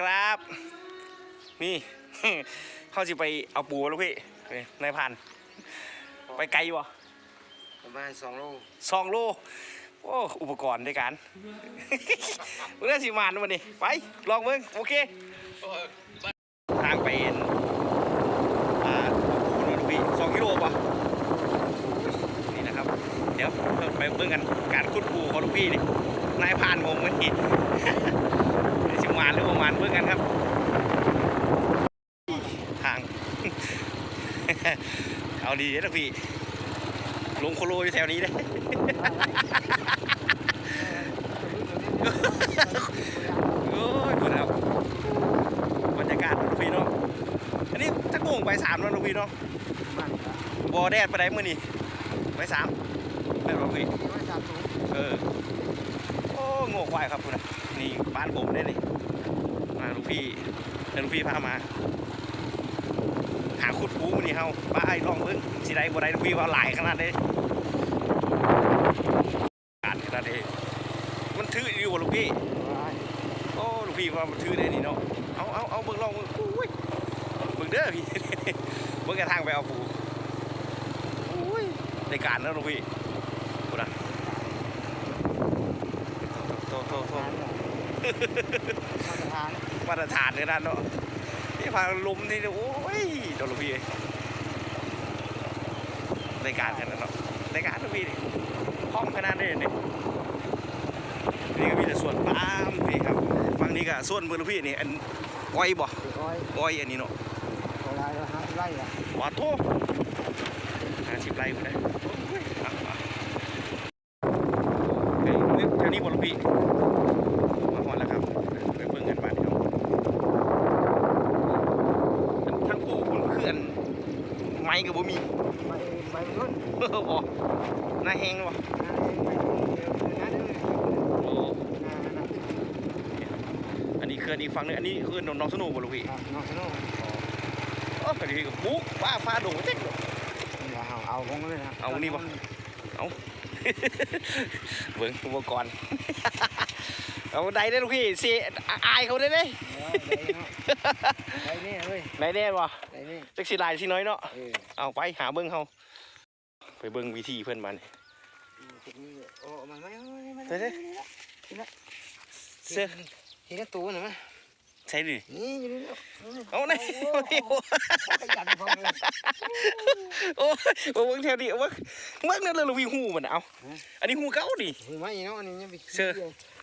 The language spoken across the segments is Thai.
ครับ นี่ เขาจะไปเอาปูแล้วพี่นี่นายพัน ไปไกลวะประมาณสองโลสองโลโอ้อุปกรณ์ในการเรื่องสิมานวันนี้ไป ลองเบิ่งโอเคทางไปเอ็นอ่าปูนนพี่สองกิโลป่ะนี่นะครับ เดี๋ยวไปเบิ่งกันการขุดปูของลูกพี่นี่นายพรานผมวั นนี้สิมานหรือประมาณเบิ่งกันครับ ทาง เอาดีนะพี่ลงโคโลอยู่แถวนี้เลยโอ้ยคุณครับบรรยากาศลูกพี่เนาะอันนี้จะโมงไปสามแล้วลูกพี่เนาะมันครับบอแดดไปได้มื่อนี้ไปสามแม่นบ่ลูกพี่ร้อยสามสูงเออโอ้โง่ควายครับคุณนะนี่บ้านผมได้เลย พี่เดี๋ยวลูกพี่พามา หาขุดปูมื้อนี่เฮาป้าไอ้ลองเบิ่งสิได้บ่ได้ลูกพี่ว่าหลายขนาดนี้การขนาดนี้มันถืออยู่บ่ลูกพี่โอ้ลูกพี่ว่ามันถือได้นี่เนาะเอาเอาเอาเบิ่งลองเบิ่งอุ้ยเบิ่งเด้อพี่เบิ่งกระทางไปเอาปูอุ้ยในการนะลูกพี่กูนะโตโตโตทานมาต มาตรฐานเลยนะเนาะนี่พาลุมนี่โอ้ยโดนลูกพี่ในการกันนะเนาะในการลูกพี่นี่ห้องขนาดนี้นี่นี่ก็มีแต่ส่วนปาล์มนี่ครับฝั่งนี้ก็ส่วนเบอร์ลูกพี่นี่อันอ้อยบ่ร้อยอ้อยอันนี้เนาะเท่าไรละห้าไร่อะว้าโทห้าสิบไร่กูได้โอ้ยเอาเอาเฮ้ยนี่แถวนี้บ่ลูกพี่มาหอดแล้วครับไปเบิ่งกันบ้านเขาอันทั้งคู่คุณคืออันไม้ กับบ่มีใบใบมันรุ่นเออบ่น้าแหงบ่งานใบมันเดียวคืองานนึงโอ้งานนั้นนี้คืออันนี้ฟังนึงอันนี้คือน้องสนุกบ่ลูกพี่น้องสนุกโอ้อันนี้ก็ปุ๊กฟ้าฟ้าโดงเจ๊กอาเอาเองเลยนะเอานี่บ่เอาเบิ่งอุปกรณ์เอาได้ได้ลูกพี่สิอายเขาได้เด้ได้เนี่ยเว้ยไหนแน่บ่ นี่ยจักสิหลายสิน้อยเนาะเออเอาไปหาเบิ่งเฮาไปเบิ่งวิธีเพิ่นมันโอ้มันไม่ไม่เด้เด้เสื้อทีละตัวหน่อยไหมใช่ดินี่อยู่นี่เอาไหนขยันพอเลยโอ้ยบ่เบิ่งแถวนี้เอาเบิ่งเบิ่งนั่นเลยลูกพี่ฮู้มันน่ะเอาอันนี้ฮู้เก่าดิไม่เนาะอันนี้ยังไปเสื้อ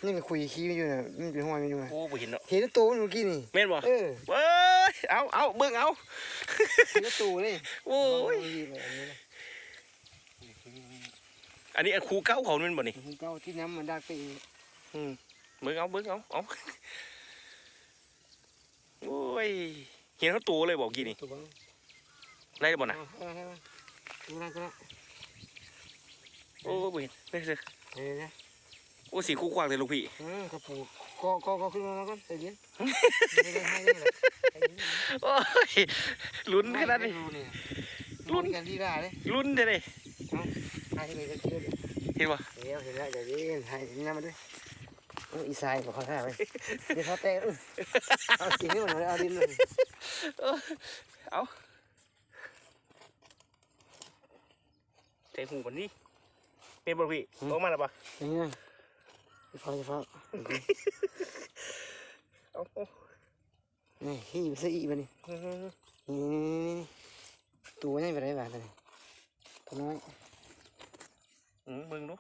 นี่มันคุยขี้อยู่นะมันเป็นห้อยมันอยู่นะโอ้บ่เห็นเนาะเห็นตัวเมื่อกี้นี่แม่นบ่เออเว้ ยเอาเอาเบิ่งเอาเห็นตัวนี่โอ้ยอันนี้นะอันนี้อันครูเก่าเขาแม่นบ่นี่เก้าที่น้ำมันดักไปอีกอืมเบิ่งเอาเบิ่งเอาเอาโอ้ยเห็นเขาตัวเลยบอกกี่นี่ตัวได้บ่น่ะเอาเอาเอาดูนะดูนะโอ้บ่เห็นได้เลยเฮ้ยนะโอ้สีคู่ควางเลยลูกพี่เออกระปู ก็ก็ก็ขึ้นมาแล้วกันใจเย็นไม่ได้ให้เลยใจเย็นโอ้ยลุ้นขนาดนี้ลุ้นลุ้ลุ้นนกันที่ได้เลยลุ้นเด้เลยให้เลยจะเชื่อเห็นบ่เดี๋ยวเห็นแล้วใจเย็นให้น้ำมาด้วยอีสายบอกเขาท่าไปเดี๋ยวเขาเตะเอาจริงนี่มันเอาดินเลยเอาใจหูมันนี่เป็นบ่พี่ออกมาแล้วปะ อย่างนี้จะฟ้าจะฟ้าเอาเอานี่ขี้ไปซะอีกไปนี่อืมนี่นี่นี่ตัวนี่ไปไหนบ้างตัวนี้ตัวน้อยอืมเบิ่งดู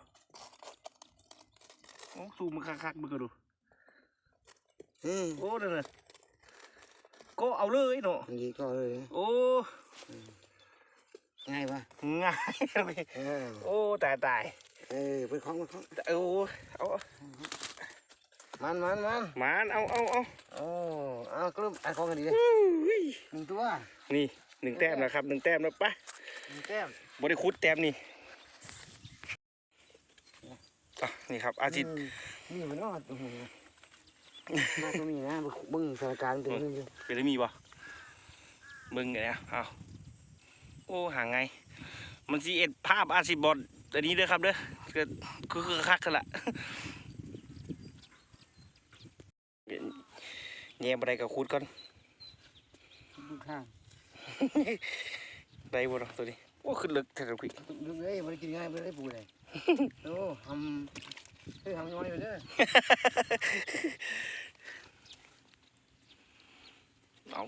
โอ้ซูมมันคักๆเบิ่งก็ดูอืมโอ้นั่นน่ะก็เอาเลยเนาะดีก็เลยโอ้ง่ายป่ะง่ายเลยเออโอ้ตายตาย เออไปคล้องไปคล้องโอ้เอามันมันมันหมานเอาเอาเอาโอ้เอากลุ่มไอ้คล้องกันดีเลยอุ้ยหนึ่งตัว นี่หนึ่งแต้มนะครับหนึ่งแต้มแล้วปะหนึ่งแต้มบริคุดแต้มนี่อะนี่ครับ อาจิตนี่มันรอดโอ้โหน่าจะมีนะบึ้งสถานการณ์เป็นเรื่องเดียวเป็นได้มีบ่มึงไงเนี่ยเอาโอ้ห่างไง มันสีเอ็ดภาพอาสิบอด อันนี้เด้อครับเด้อก็คือคือคักกันละแย่บ่ได้ก็ขุดก่อนดูข้างได้บ่เนาะตัวนี้โอ้ขึ้นลึกแท้ๆพี่ดูเลยมันกินง่ายไม่ได้ปูเลยโอ้ทำเฮ้ยทำยังไงอยู่เด้อเอา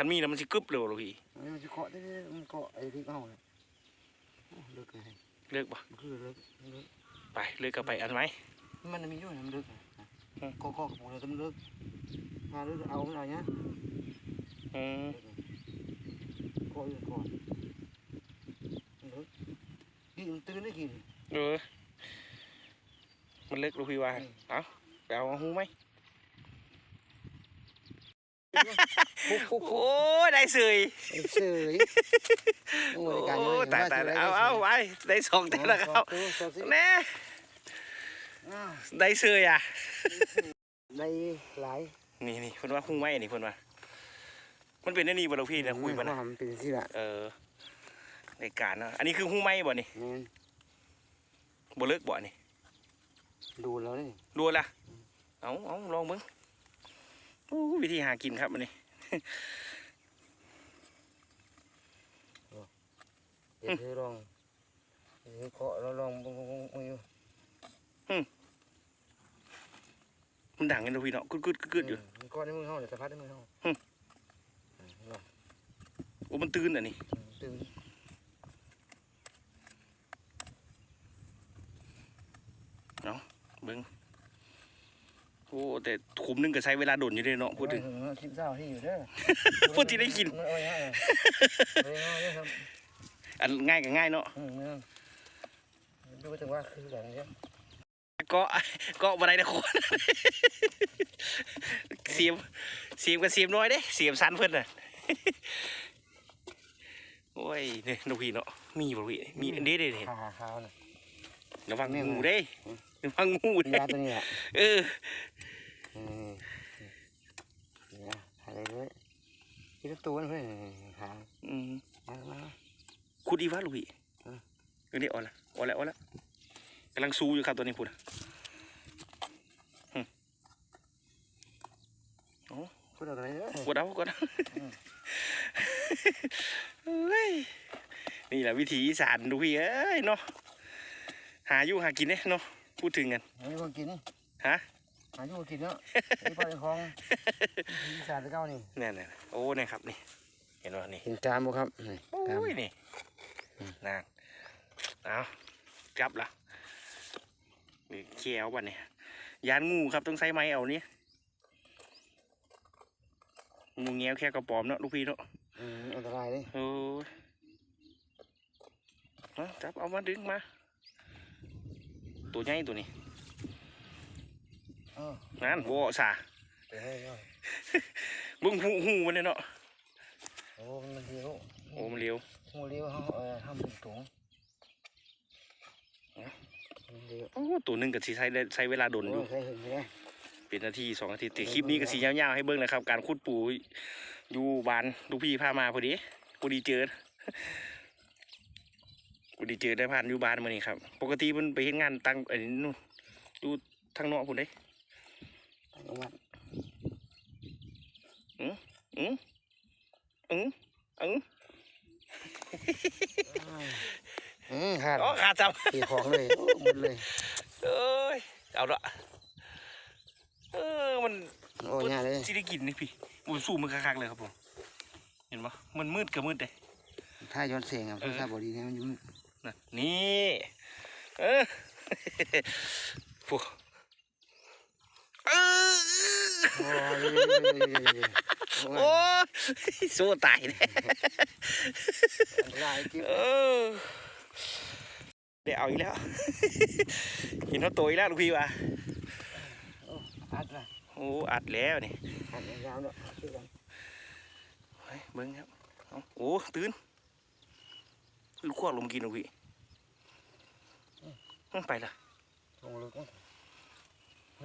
คันมีแล้วมันสิกึบเลยบ่ลูกพี่มันจะเกาะได้มันเกาะไอ้ที่เมาเลยเลิกเลยเลิกบ่มันคือเลิกเลิกไปเลิกก็ไปอันไหมมันมีอยู่มันเลิกเกาะเกาะกับปูเลยมันเลิกมาเลิกเอาไม่เอาเนี้ยอืมเกาะอยู่เกาะเลิกกินตื่นได้กินเออมันเลิกลูกพี่ว่าเอาไปเอาหูไหม ปุ๊บปุ๊บ โอ้ยได้เสยเฉยโอ้โอ้ยการยตายตายเอาเอาไปได้สองแต่แล้วครับแน่ได้เสยอะในหลายนี่นี่เพิ่นว่าหูไหมนี่เพิ่นว่ามันเป็นอันนี่บ่ลูกพี่นะคุยบ่นะมันเป็นสิละเออในการเนาะอันนี้คือหูไหมบ่นี่บ่เลิกบ่นี่ดูแล้วนี่ดูละเอาเอาลองเบิ่งวิธีหากินครับมันนี่ เดี๋ยวเธอลองเดี๋ยวเคาะแล้วลองมึงมึงมึงอยู่มันดังกันดูพี่เนาะกึดกึดกึดกึดอยู่ มึงเคาะในมือเขาเดี๋ยวสะพัดในมือเขา โอ้มันตื่นอะนี่ ตื่น เบิ่งโอ้ แต่ขุมหนึงก็ใช้เวลาโดนอยู่เด้เนาะพูดถึงคลิปเศร้าที่อยู่เด้อพูดที่ได้กินมันเอาง่ายเลยเอาง่ายเลยครับอันง่ายก็ง่ายเนาะอืมเนี่ยดูถึงว่าคือแบบนี้เกาะเกาะบ่ได้นะคนเสียมเสียมกับเสียมน้อยเด้เสียมสั้นเพิ่นน่ะโอ้ยนี่ดูพี่เนาะมีบ่พี่มีอันเด้เด้เด้ขาขาวน่ะระวังเนี่ยงูเด้ระวังงูมีเด้ยาตัวนี้อะเอออืมเนี่อะไรเลยที่ตัวนั่นเพื่อนขาอืมมามาขุดอีวะลูกพี่อืมเออนี่อ่อนละอ่อนละอ่อนละกำลังซูอยู่ครับตัวนี้พูดอะอืมโอ้พูดอะไรเนี่ยกดเอากดเอาเฮ้ยนี่แหละวิถีอีสานดูพี่เอ้ยเนาะหาอยู่หากินเนี่ยเนาะพูดถึงกันหาอยู่กินฮะ หาอยู่กินเนาะนี่ปลาในคลองที่สาดเก้านี่เนี่ยเนี่ยโอ้เนี่ยครับนี่ เห็นว่านี่เห็นจามบ่ครับนี่โอ้จามยนี่นางเอาจับละนี่เคี้ยววันนี้ยานงูครับต้องใช้ไม้เอานี่งูเงี้ยวแค่กระป๋อมเนาะลูกพี่เนาะอืมอันตรายเลยโอ้ยเอาจับเอามาดึงมา ตัวใหญ่ตัวนี้เออ นั่นโว้สาเดี๋ยวให้เอาบึ้งหูหูมันเลยเนาะโอ้มันเดียวโอ้มันเร็วหัวเลี้ยวเขาเออทำเป็นถุงมันเดียวโอ้ตัวหนึ่งกับสีใช้ได้ใช้เวลาโดนอยู่โอ้เคยเห็นไหมเป็นนาทีสองนาทีแต่คลิปนี้ก็สียาวๆให้เบิ้งนะครับ การขุดปูอยู่บ้านลูกพี่พามาพอดีพอดีเจอพอดีเจอได้ผ่านอยู่บ้านมานี่ครับ ปกติมันไปเห็นงานตั้งไอ้นี่นู่นอยู่ทางนอกพุ่นเด้ เอามาอืมอืมอืมอืมขาดอ๋อขาดจับตีของเลยโอ้หมดเลยเอ้ยเอาละเออมันโอ้ยากเลยสิได้กินนี่พี่มันสู้มันคักๆเลยครับผมเห็นปะมันมืดกับมืดเลยถ้าย้อนเสียงอะถ้าบอดีเนี่ยมันอยุ่งนะนี่ เออพวกเออโอ้ย โอ้ยสู้ตายเลยอันตรายจิ๊บเออเดี๋ยวเอาอีกแล้วเห็นเขาโตอีกแล้วลูกพี่วะอัดละโอ้อัดแล้วนี่อัดยาวๆเนาะช่วยกันเฮ้ยเบิ้งครับเอาโอ้ตื่นลูกขวดลงกินลูกพี่อืมไปละลงลึกนะอื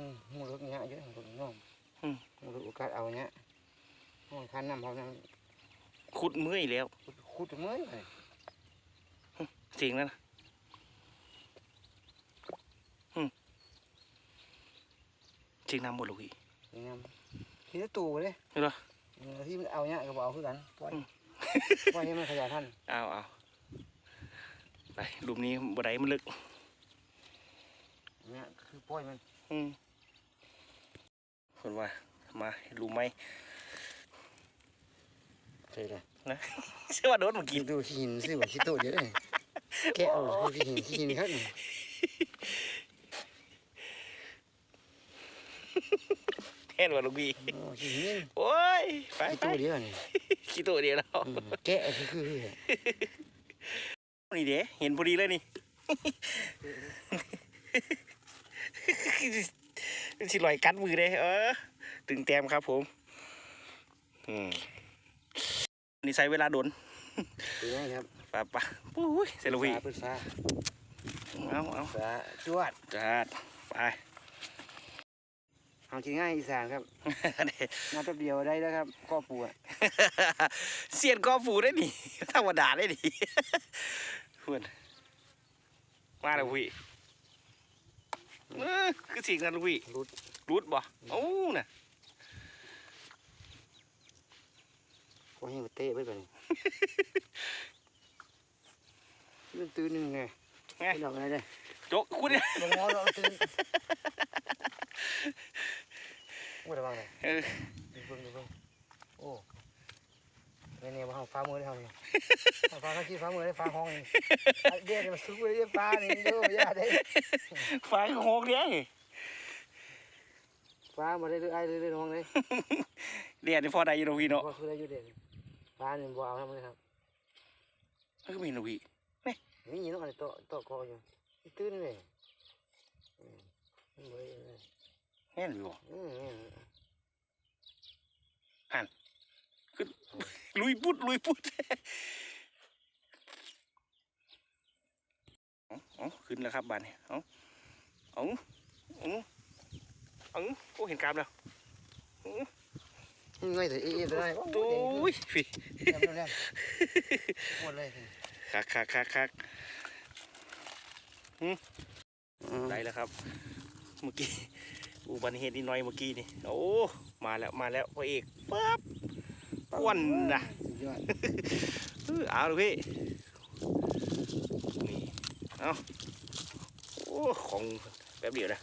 มลงลึกเนี้ยเยอะลงน้องอืมลงลึกโอกาสเอาเนี้ยห้องคันน้ำเขานั่งขุดเมื่อยแล้ว ขุดเมื่อยเลยเสียงแล้วนะชิงน้ำหมดลูกพี่นี่งามที่จะตู่เลยนี่เหรอเออที่มันเอาเนี่ยก็บเอาคือกันปล่อยอืมปล่อยให้มันขยายพันธุ์เอาเอาไปหลุมนี้บ่ได้มันลึกเนี่ยคือปล่อยมัน อืม คนว่ามาหลุมไหมใช่เลยนะเชื่อว่าโดนเมื่อกิกี้นดูขี้หินสิว่าขี้ตู่เยอะเลยแกะเอาขี้หินขี้หินครับนี่แค่ว่าลูกพี่อ๋อขี้หินโอ้ยไปขี้ไปตู่เดียวนี่ขี้ตัวเดียวแล้วอืมแกะคือคือคือนี่เด้เห็นพอดีเลยนี่ สิลอยกัดมือเลยเออตึงแต้มครับผมอืมนี่ใช้เวลาโดนเป็นไงครับปะปะปุ้ยเซลวีฟ้าเปิดฟ้าเอาเอาฟ้าจวดจัดไปเอากินง่ายอีสานครับมาแป๊บเดียวได้แล้วครับข้อปูอะเสียนกอฟูได้ดิธรรมดาได้ดิเพื่อนมาแล้วพี่ เออคือสิ่งนั้นลูกพี่รุดรูดบ่โอ้น่ะก็ให้มันเตะไปก่อนนี่มันตื่นหนึ่งไงไงไม่ดอกอะไรเลยโจกคุณเนี่ยลงงอเราตื่นว่าระวังเลยเออดูเบิ่งดูเบิ่งโอ้ เนี่ยเนี่ยมาเอาฟ้ามือได้เขาเนี่ยเอาฟ้าข้างที่ฟ้ามือได้ฟ้าห้องนี่อะเดี๋ยวเนี่ยมันซุกไปเรียกฟ้านี่เดี๋ยวไม่ได้ได้ฟ้าโหกเนี่ยฟ้ามาได้เรื่อยๆเรื่อยๆห้องเลยเรียนนี่พอได้อยูโรพี่เนาะก็คือได้อยู่เด่นฟ้านี่บ่เอาทำเลยครับเออไม่เห็นลูกพี่นี่ยินอะไรโตะโตะคออยู่ตื่นเลยอืมมันบ่ได้เลย แน่นอยู่บ่ อืมอืม ลุยปุดลุยปุดเอาเอาขึ้นแล้วครับบานนี้เอาเอาเอาเอาโอ้เห็นกรามแล้วนี่ไงแต่เอ๊ะไปได้โอ้โอ้ยพี่เรียบเรียบเรียบหมดเลยคักคักคักคักอืมได้แล้วครับ เมื่อกี้อุบัติเหตุนิดหน่อยเมื่อกี้นี่ โอ้ มาแล้วมาแล้วพระเอกปั๊บ อ้วนนะสุดยอดเออเอาเลยพี่นี่เอาโอ้ของแป๊บเดียวนะ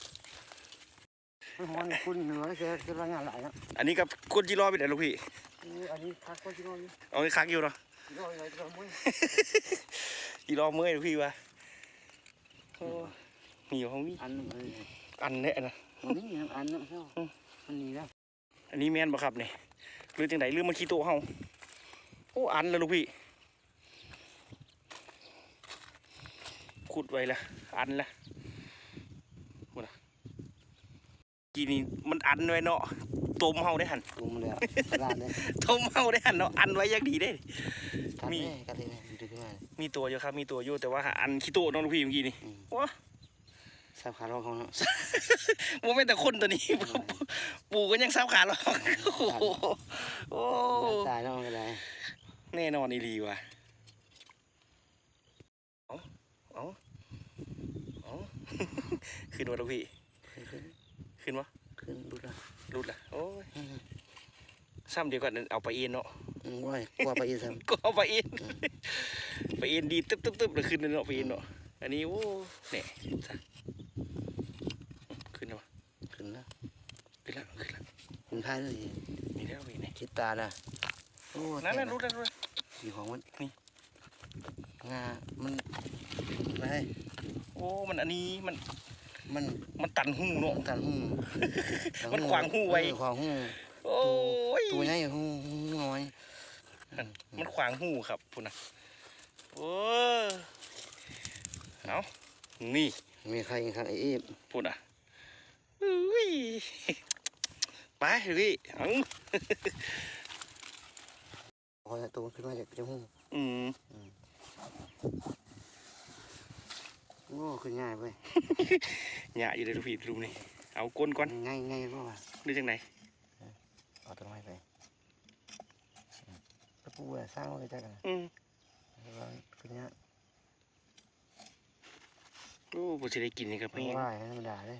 มันหอนคุณเหนือแกกำลังงานหลายนะอันนี้กับคนจีรอไปไหนลูกพี่นี่อันนี้คักคนที่นอนอยู่เอาไอ้คักอยู่เนาะที่นอนอยู่ที่นอนมุ้ยจีรอเมื่อยลูกพี่วะโอ้มีอยู่ห้องนี้อันนึงอันนี้อันเนี้ยนะอันนี้อันนึงเท่าอันนี้นะอันนี้แม่นบ่ครับเนี่ยห รือจังไหนหรือมันขี้โตเฮาโอ้อันแล้วลูกพี่ ขุดไว้ละอันละหมดละกีนี่มันอันไว้เนาะต้มเฮาได้หันตูมเลยกระดานเลยต้มเฮาได้หันเนาะอันไว้อยังดีได้กัดมีแน่กัดเลยนะดึงมาเลยมีตัวอยู่ครับ มีตัวอยู่แต่ว่าหาอันขี้โตเน้องลูกพี่เมื่อกี้นี่อืมว้า สับขาลองเขาเนาะโมเป็นแต่คนตัวนี้ ปู่ก็ยังซ้ำขาหรอกโอ้โหโอ้ตายแล้วมันก็ได้แน่นอนอีหลีว่ะเอาเอาเอาขึ้นวะลูกพี่ ขึ้นขึ้นวะขึ้นดูละรุดละโอ้ยซ้ำเดียวกันเอาไปเอ็นเนาะอืมว่ายกว่าไปอีสานก็เอาไปเอ็นไปเอ็นดีตึ๊บตึ๊บตึ๊บเลยขึ้นเลยเนาะไปเอ็นเนาะ อันนี้โอ้เนี่ยซะขึ้นแล้ววะขึ้นแล้วขึ้นแล้วขึ้นแล้วขึ้นท้ายเลยมีแล้วมีเนี่ยคิดตาละโอ้นั่นนั่นแตกรุดแล้วรุดแล้วสีของมันนี่งา มันอะไรโอ้ มันอันนี้มัน มัน มันตันหูเนาะมันกันหูมันขวางหูไว้เออขวางหูโอ้ยตัวใหญ่หูหูน้อย มันขวางหูครับพุ่นนะโอ้ย เอานี่มีใครอีกครับไอ้เอฟพุ่นอะอุ้ยไปพี่เอาพอตัวขึ้นมาจากจมูกอืมโอ้ขึ้นง่ายเว้ยหยาอยู่เลยลูกพี่ดูนี่เอาก้นก่อนง่ายง่ายเพราะว่าดูจังไหนเอาต้นไม้ไปตะปูอะสร้างไว้จักกันอืมแล้วก็ขึ้นเนี้ย โอ้บ่สิได้กินนี่ครับไม่พี่ว่าธรรมดาเลย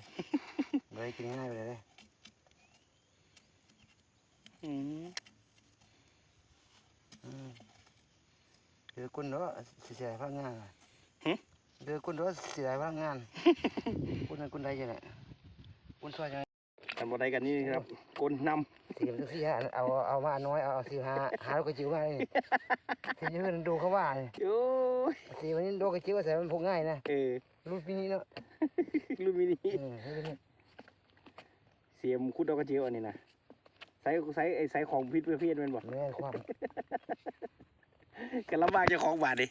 เลยกินง่ายไปเลยเลยอืมอืมเดือกุนเนาะเสียพลังงานอะเดือกุนเนาะเสียพลังงานกุนนั้นกุนใดจังไงกุนช่วยจังไงกันบ่ได้กันนี่ครับกลนทีมที่ห้าเอาเอามาน้อยเอาเอาสี่ห้าหาลูกกระจิ๋วมาเลยทีนี้มันดูเขาว่าเลยำโอ้ ยทีวันนี้ดูกระจิ๋วใส่มันพกง่ายนะเออรุ่นปีนี้เนาะลูมินีอืมรุ่นนี้เสียมคุดดอกกระเจียวอันนี้นะใส่ใส่ไอ้ใส่ของพิษประเภทแมันบ่แม่นความกันลำบากเจะของบาดดิ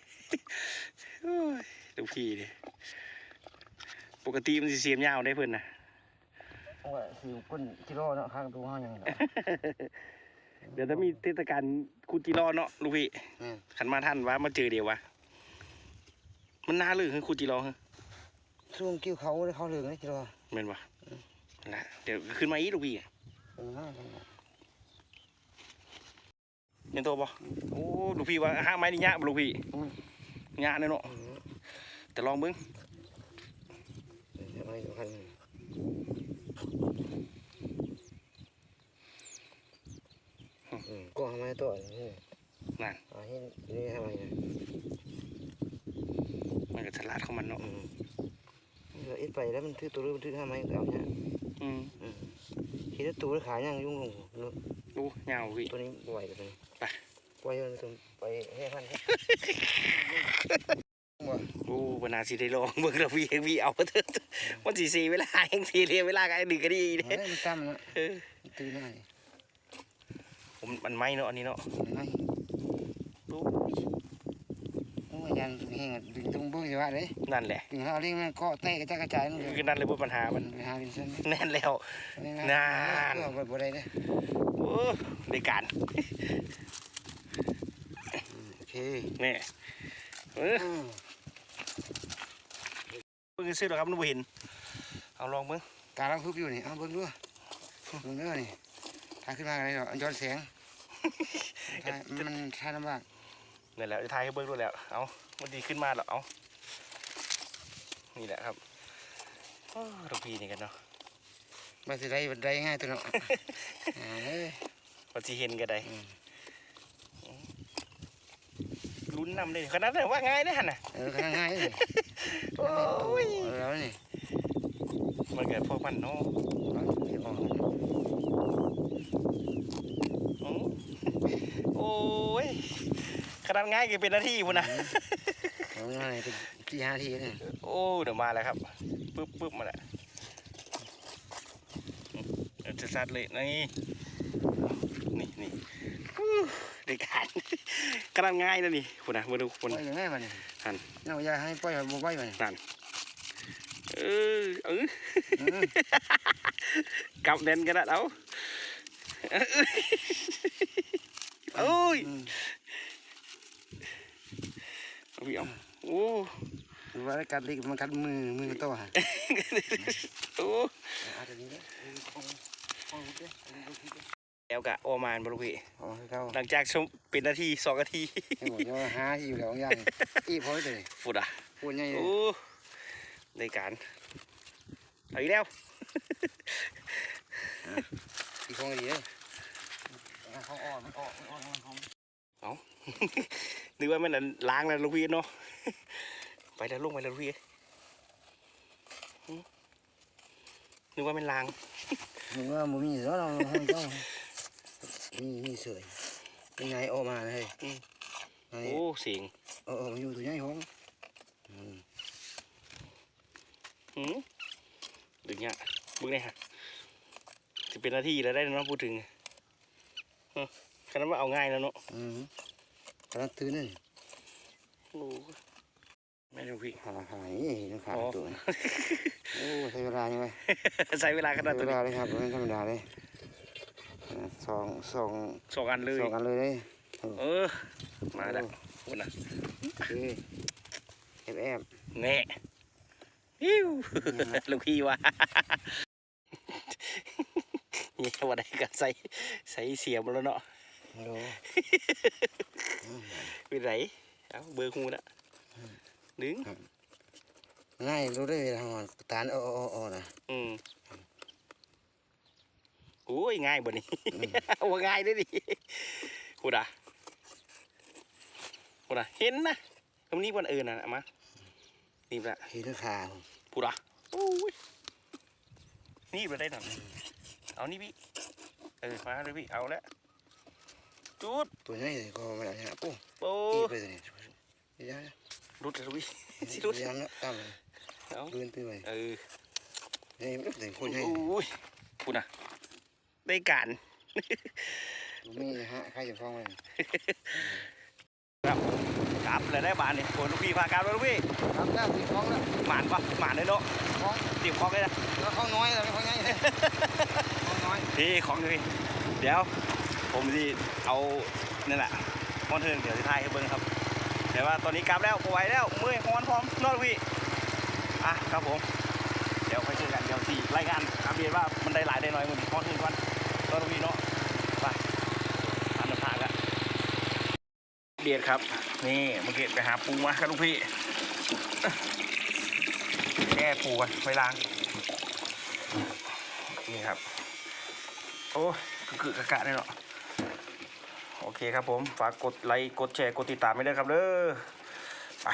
โอ้ยลูกพี่ดิปกติมันสิเสียมยาวได้เพิ่นนะว่าสิวก้นกิโลเนาะข้างตัวห้าอย่างเนาะ เดี๋ยวถ้ามีเทศกาลคุจิรอเนาะลูกพี่แม่นขันมาท่านว่ามาเจอเดียววะ มันน่าลือคือคุจิรอฮะช่วงกิ้วเขาได้เขาเหลืองได้กิโลแม่นวะนั่นละเดี๋ยวขึ้นมาอีกลูกพี่เออง่ายจังเลยเห็นตัวบ่โอ้ลูกพี่ว่าห้าไม้นี่ยะบ่ลูกพี่ยะแน่เนาะอืมแต่ลองเบิ่งเดี๋ยวไม่สำคัญอืมก็ทำไมตัวนี่นั่นอ่าเห็นนี่ทำไม นะมันก็ฉลาดของมันเนาะอืมเดี๋ยวเอ็ดไปแล้วมันถือตัวหรือมันถือทำไมเอาเนี่ยอืมอืมคิดว่าตัวหรือขายังยุ่งลงเนอะดูยาวพี่ตัวนี้บ่อยกับตัวนี้ไปปล่อยมันตัวไปให้พันให้บ่โอ้บนาสิได้ลองเบิ่งแล้วพี่เองพี่เอาเถอะมันสิสีเวลาเองสี่เรียเวลาก็ไอ้ดึกก็ดีเฮ้เด้ยมันตั้มเนาะเออมันตื่นได้ผมมันไหมเนาะอันนี้เนาะไงดู ยยันแห้งอะดึงตรงเบื้องจังหวะเลยนั่นแหละดึงเอาเรื่องมันเกาะเตะกระจายกระจายนั่นเลยคือนั่นเลยบ่ปัญหามันไปหาวินเซนต์แน่นแล้วนี่นานเพื่อบ่บ่ได้เด้โอ้ได้การโอเคแนี่เอออืมเบิ่งซื้อหรอกครับนึกบ่เห็นเอาลองเบิ่งตาเราคึบอยู่นี่เอาเบิ่งดูเบิ่งเด้อนี่ทางขึ้นมาอะไรดอกย้อนแสงถ่ายมันถ่ายลำบาก นี่แหละจะทายให้เบิ่งดูแล้วเอามันดีขึ้นมาแล้วเอานี่แหละครับโอ้ลูกพี่นี่กันเนาะมันสิได้บ่ได้ง่ายตัวเนาะอ่าเอ้ยว่าสิเห็นก็ได้อืมลุ้นนำได้ขนาดนั้นว่าง่ายนะหั่นน่ะเออข้างง่ายเลยโอ้ยเอาแล้วนี่มันเกิดพวกมันเนาะเอาเดี๋ยวออกอืมโอ้ย ขนาดง่ายก็เป็นหน้าที่พุ่นนะเอาง่ายเป็นที่ห้าทีเนี่ยโอ้เดี๋ยวมาแล้วครับปึ๊บปึ๊บมาแล้วอืมเดี๋ยวจะซัดเลยนี่นี่นี่อู้เด็กการขนาดง่ายนะนี่พุ่นนะมาดูปพุ่นล่อยง่ายมันนี่หั่นเอาอย่าให้ปล่อยบ่ปล่อยมันนั่นเออเอออืมกำเด่นกันแล้วเอาโอ้ยอืมเอา พี่เอาโอ้ว่ากัดลิกมันกัดมือมือโตฮะโอ้อาจจะนี้เนี่ยของของลูกเนี่ยลูกพี่เนี่ยแล้วกะโอมานบลูกพี่อ๋อให้เขาหลังจากชมเป็นนาทีสองนาทีให้หมดว่าหาที่อยู่แล้วอย่างอีพอเลยฟุดอะพูดง่ายเลยโอ้ในการเอาอีกแล้วอีของดีเลยเขาอ่อนมันอ่อนมันอ่อนมันหอม นึกว่ามันอันล้างแล้วลูกพี่เนาะไปแล้วลงไปแล้วลูกพี่หืมนึกว่ามันล้างมึงว่ามึงมีแล้วเราห้องเจ้ามีมีเสยเป็นไงออกมาเลยไงโอ้เสียงเออมันอยู่ตัวใหญ่ห้องหืมดึงเนี่ยบึ้งเนี่ยฮะจะเป็นนาทีแล้วได้เนาะพูดถึงเออขนาดว่าเอาง่ายแล้วเนาะอืม กำลังตื่นนี่โอ้ไม่รู้พี่หาหายนี่ขาดอ๋อตัวโอ้ใช้เวลายังไงใช้เวลาขนาดเวตัวนี้ลาเลยครับไม่ธรรมดาเลยอ่าสองสองสองอันเลยสองอันเลยเลยเออมาแล้วพูดนะโอเคแอบแอบแน่อิ้วลูกพี่ว่าเนี่ยวันใดก็ใส่ใส่เสียมแล้วเนาะ ฮัลโหลเป็นไรเอาเบอร์คูนะดึงง่ายรู้ได้เวลาหอนตานอ้ออ้ออ้อนะอืมโโอ้ยง่ายบ่นี่ว่าง่ายได้ดิพูดอะพูดอะเห็นนะตรงนี้บนเอิญน่ะเอามานี่ละเห็นขาพูดอะโอ้ยนี่ไปได้หน่อยเอานี่พี่เออมาเลยพี่เอาแล้ว จุด ตัวนี้ก็ไม่ได้นะปุ๊บโอ้ตีไปเลยยังรุดเลยพี่สิรุดยังนะตามเลยเอาปืนปืนไปเออนี่มันถึงคนใหญ่โอ้ยพูดอะได้การมีฮะใครจะฟ้องมันครับกลับเลยได้บานนี่โอ้ยลูกพี่พากลับแล้วลูกพี่ทำได้ตีฟ้องแล้วหมานปะหมานเลยเนาะฟ้องตีบคอกเลยนะแล้วเขาน้อยเลยเขาใหญ่เขาน้อยพี่ของเลยพี่เดี๋ยว ผมที่เอานี่แหละมอนเทิงเดี๋ยวจะถ่ายให้เบิ้งครับ แต่ว่าตอนนี้กลับแล้วไหวแล้วเมื่อยฮอนพร้อมนอนพี่อะครับผม เดี๋ยวไปเจอกันเดี๋ยวสี่รายงานอัปเดตว่ามันได้หลายได้น้อยมันมอนเทิงก่อนนอนพี่เนาะไปทำน้ำทางกันเดียดครับ นี่เมื่อกี้ไปหาปูมาครับลูกพี่แก้ปูไว้ล้างนี่ครับ โอ้กึกกะกะเนี่ยเนาะ เคครับผม ฝากกดไลค์ กดแชร์ กดติดตามไม่ได้วยครับเด้อไป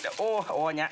เดี๋ยวโอ้โอ้เนี้ย